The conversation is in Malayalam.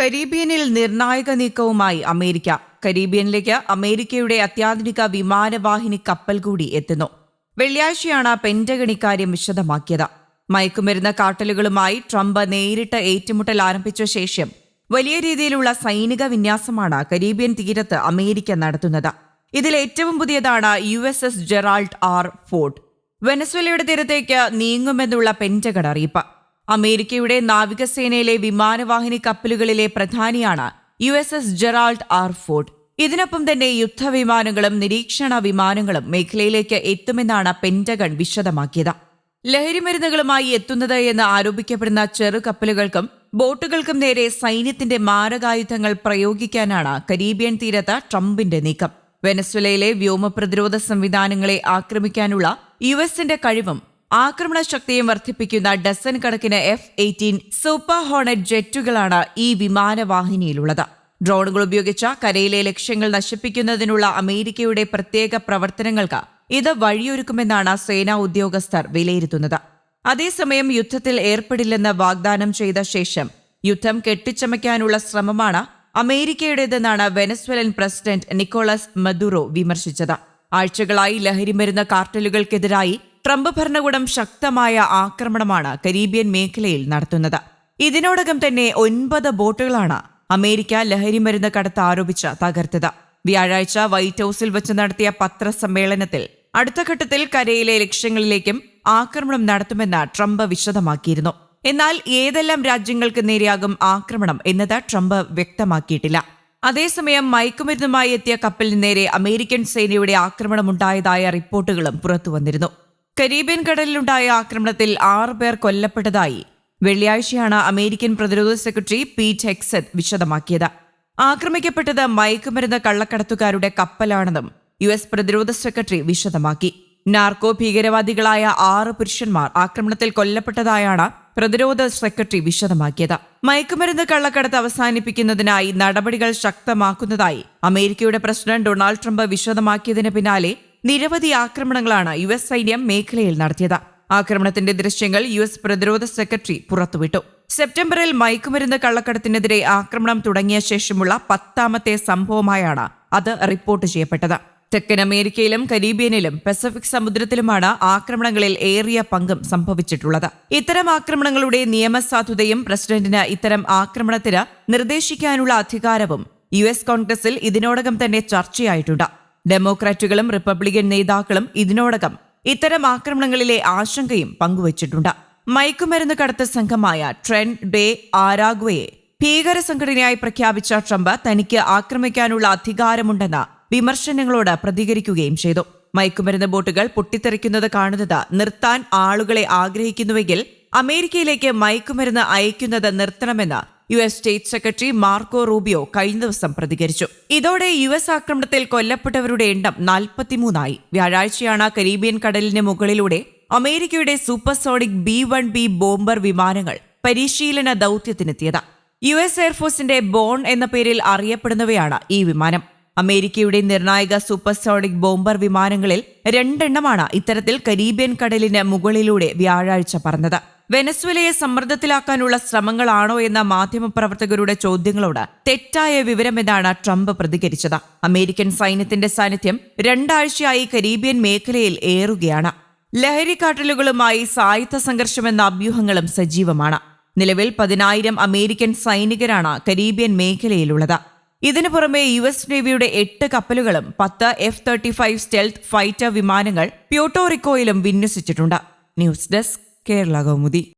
കരീബിയനിൽ നിർണായക നീക്കവുമായി അമേരിക്ക. കരീബിയനിലേക്ക് അമേരിക്കയുടെ അത്യാധുനിക വിമാനവാഹിനി കപ്പൽ കൂടി എത്തുന്നു. വെള്ളിയാഴ്ചയാണ് പെന്റഗൺ വിശദമാക്കിയത്. മയക്കുമരുന്ന് കാട്ടലുകളുമായി ട്രംപ് നേരിട്ട് ഏറ്റുമുട്ടൽ ആരംഭിച്ച ശേഷം വലിയ രീതിയിലുള്ള സൈനിക വിന്യാസമാണ് കരീബിയൻ തീരത്ത് അമേരിക്ക നടത്തുന്നത്. ഇതിൽ ഏറ്റവും പുതിയതാണ് U S S Gerald R Ford വെനസ്വലയുടെ തീരത്തേക്ക് നീങ്ങുമെന്നുള്ള പെന്റഗൺ അറിയിപ്പ്. അമേരിക്കയുടെ നാവികസേനയിലെ വിമാനവാഹിനി കപ്പലുകളിലെ പ്രധാനിയാണ് U S S Gerald R Ford. ഇതിനൊപ്പം തന്നെ യുദ്ധവിമാനങ്ങളും നിരീക്ഷണ വിമാനങ്ങളും മേഖലയിലേക്ക് എത്തുമെന്നാണ് പെന്റഗൺ വിശദമാക്കിയത്. ലഹരിമരുന്നുകളുമായി എത്തുന്നത് എന്ന് ആരോപിക്കപ്പെടുന്ന ചെറു കപ്പലുകൾക്കും ബോട്ടുകൾക്കും നേരെ സൈന്യത്തിന്റെ മാരകായുധങ്ങൾ പ്രയോഗിക്കാനാണ് കരീബിയൻ തീരത്ത് ട്രംപിന്റെ നീക്കം. വെനസ്വലയിലെ വ്യോമ പ്രതിരോധ സംവിധാനങ്ങളെ ആക്രമിക്കാനുള്ള യു എസിന്റെ കഴിവും ആക്രമണ ശക്തിയും വർദ്ധിപ്പിക്കുന്ന ഡസൻ കണക്കിന് എഫ് എയ്റ്റീൻ സൂപ്പർ ഹോണറ്റ് ജെറ്റുകളാണ് ഈ വിമാനവാഹിനിയിലുള്ളത്. ഡ്രോണുകൾ ഉപയോഗിച്ച കരയിലെ ലക്ഷ്യങ്ങൾ നശിപ്പിക്കുന്നതിനുള്ള അമേരിക്കയുടെ പ്രത്യേക പ്രവർത്തനങ്ങൾക്ക് ഇത് വഴിയൊരുക്കുമെന്നാണ് സേനാ ഉദ്യോഗസ്ഥർ വിലയിരുത്തുന്നത്. അതേസമയം യുദ്ധത്തിൽ ഏർപ്പെടില്ലെന്ന് വാഗ്ദാനം ചെയ്ത ശേഷം യുദ്ധം കെട്ടിച്ചമയ്ക്കാനുള്ള ശ്രമമാണ് അമേരിക്കയുടേതെന്നാണ് വെനസ്വലൻ പ്രസിഡന്റ് നിക്കോളസ് മദുറോ വിമർശിച്ചത്. ആഴ്ചകളായി ലഹരിമരുന്ന് കാർട്ടലുകൾക്കെതിരായി ട്രംപ് ഭരണകൂടം ശക്തമായ ആക്രമണമാണ് കരീബിയൻ മേഖലയിൽ നടത്തുന്നത്. ഇതിനോടകം തന്നെ ഒൻപത് ബോട്ടുകളാണ് അമേരിക്ക ലഹരിമരുന്ന് കടത്ത് ആരോപിച്ച് തകർത്തത്. വ്യാഴാഴ്ച വൈറ്റ് ഹൌസിൽ വെച്ച് നടത്തിയ പത്രസമ്മേളനത്തിൽ അടുത്ത ഘട്ടത്തിൽ കരയിലെ ലക്ഷ്യങ്ങളിലേക്കും ആക്രമണം നടത്തുമെന്ന് ട്രംപ് വിശദമാക്കിയിരുന്നു. എന്നാൽ ഏതെല്ലാം രാജ്യങ്ങൾക്ക് നേരെയാകും ആക്രമണം എന്നത് ട്രംപ് വ്യക്തമാക്കിയിട്ടില്ല. അതേസമയം മയക്കുമരുന്നുമായി എത്തിയ കപ്പലിന് നേരെ അമേരിക്കൻ സേനയുടെ ആക്രമണമുണ്ടായതായ റിപ്പോർട്ടുകളും പുറത്തുവന്നിരുന്നു. കരീബിയൻ കടലിലുണ്ടായ ആക്രമണത്തിൽ ആറ് പേർ കൊല്ലപ്പെട്ടതായി. വെള്ളിയാഴ്ചയാണ് അമേരിക്കൻ പ്രതിരോധ സെക്രട്ടറി പീറ്റ് ഹെക്സത്ത് വിശദമാക്കിയത്. ആക്രമിക്കപ്പെട്ടത് മയക്കുമരുന്ന് കള്ളക്കടത്തുകാരുടെ കപ്പലാണെന്നും യു എസ് പ്രതിരോധ സെക്രട്ടറി വിശദമാക്കി. നാർക്കോ ഭീകരവാദികളായ ആറ് പുരുഷന്മാർ ആക്രമണത്തിൽ കൊല്ലപ്പെട്ടതായാണ് പ്രതിരോധ സെക്രട്ടറി വിശദമാക്കിയത്. മയക്കുമരുന്ന് കള്ളക്കടത്ത് അവസാനിപ്പിക്കുന്നതിനായി നടപടികൾ ശക്തമാക്കുന്നതായി അമേരിക്കയുടെ പ്രസിഡന്റ് ഡൊണാൾഡ് ട്രംപ് വിശദമാക്കിയതിന് പിന്നാലെ നിരവധി ആക്രമണങ്ങളാണ് യു എസ് സൈന്യം മേഖലയിൽ നടത്തിയത്. ആക്രമണത്തിന്റെ ദൃശ്യങ്ങൾ യു എസ് പ്രതിരോധ സെക്രട്ടറി പുറത്തുവിട്ടു. സെപ്റ്റംബറിൽ മയക്കുമരുന്ന് കള്ളക്കടത്തിനെതിരെ ആക്രമണം തുടങ്ങിയ ശേഷമുള്ള പത്താമത്തെ സംഭവമായാണ് അത് റിപ്പോർട്ട് ചെയ്യപ്പെട്ടത്. തെക്കൻ അമേരിക്കയിലും കരീബിയനിലും പസഫിക് സമുദ്രത്തിലുമാണ് ആക്രമണങ്ങളിൽ ഏറിയ പങ്കും സംഭവിച്ചിട്ടുള്ളത്. ഇത്തരം ആക്രമണങ്ങളുടെ നിയമസാധുതയും പ്രസിഡന്റിന് ഇത്തരം ആക്രമണത്തിന് നിർദ്ദേശിക്കാനുള്ള അധികാരവും യു എസ് കോൺഗ്രസിൽ ഇതിനോടകം തന്നെ ചർച്ചയായിട്ടുണ്ട്. ഡെമോക്രാറ്റുകളും റിപ്പബ്ലിക്കൻ നേതാക്കളും ഇതിനോടകം ഇത്തരം ആക്രമണങ്ങളിലെ ആശങ്കയും പങ്കുവച്ചിട്ടുണ്ട്. മയക്കുമരുന്ന് കടത്ത് സംഘമായ ട്രെൻ ഡേ ആരാഗ്വയെ ഭീകര സംഘടനയായി പ്രഖ്യാപിച്ച ട്രംപ് തനിക്ക് ആക്രമിക്കാനുള്ള അധികാരമുണ്ടെന്ന വിമർശനങ്ങളോട് പ്രതികരിക്കുകയും ചെയ്തു. മയക്കുമരുന്ന് ബോട്ടുകൾ പൊട്ടിത്തെറിക്കുന്നത് കാണുന്നത് നിർത്താൻ ആളുകളെ ആഗ്രഹിക്കുന്നുവെങ്കിൽ അമേരിക്കയിലേക്ക് മയക്കുമരുന്ന് അയക്കുന്നത് നിർത്തണമെന്ന് U S state secretary Marco Rubio കഴിഞ്ഞ ദിവസം പ്രതികരിച്ചു. ഇതോടെ യു എസ് ആക്രമണത്തിൽ കൊല്ലപ്പെട്ടവരുടെ എണ്ണം നാൽപ്പത്തിമൂന്നായി. വ്യാഴാഴ്ചയാണ് കരീബിയൻ കടലിന് മുകളിലൂടെ അമേരിക്കയുടെ supersonic B one B bomber വിമാനങ്ങൾ പരിശീലന ദൌത്യത്തിനെത്തിയത്. യു എസ് എയർഫോഴ്സിന്റെ ബോൺ എന്ന പേരിൽ അറിയപ്പെടുന്നവയാണ് ഈ വിമാനം. അമേരിക്കയുടെ നിർണായക സൂപ്പർസോണിക് ബോംബർ വിമാനങ്ങളിൽ രണ്ടെണ്ണമാണ് ഇത്തരത്തിൽ കരീബിയൻ കടലിന് മുകളിലൂടെ വ്യാഴാഴ്ച പറന്നത്. വെനസ്വലയെ സമ്മർദ്ദത്തിലാക്കാനുള്ള ശ്രമങ്ങളാണോ എന്ന മാധ്യമപ്രവർത്തകരുടെ ചോദ്യങ്ങളോട് തെറ്റായ വിവരമെന്നാണ് ട്രംപ് പ്രതികരിച്ചത്. അമേരിക്കൻ സൈന്യത്തിന്റെ സാന്നിധ്യം രണ്ടാഴ്ചയായി കരീബിയൻ മേഖലയിൽ ഏറുകയാണ്. ലഹരിക്കാട്ടലുകളുമായി സായുധ സംഘർഷമെന്ന അഭ്യൂഹങ്ങളും സജീവമാണ്. നിലവിൽ പതിനായിരം അമേരിക്കൻ സൈനികരാണ് കരീബിയൻ മേഖലയിലുള്ളത്. ഇതിനു പുറമെ യു എസ് നേവിയുടെ എട്ട് കപ്പലുകളും പത്ത് F thirty five stealth fighter വിമാനങ്ങൾ പ്യൂട്ടോറിക്കോയിലും വിന്യസിച്ചിട്ടുണ്ട്. News desk Kerala Kaumudi.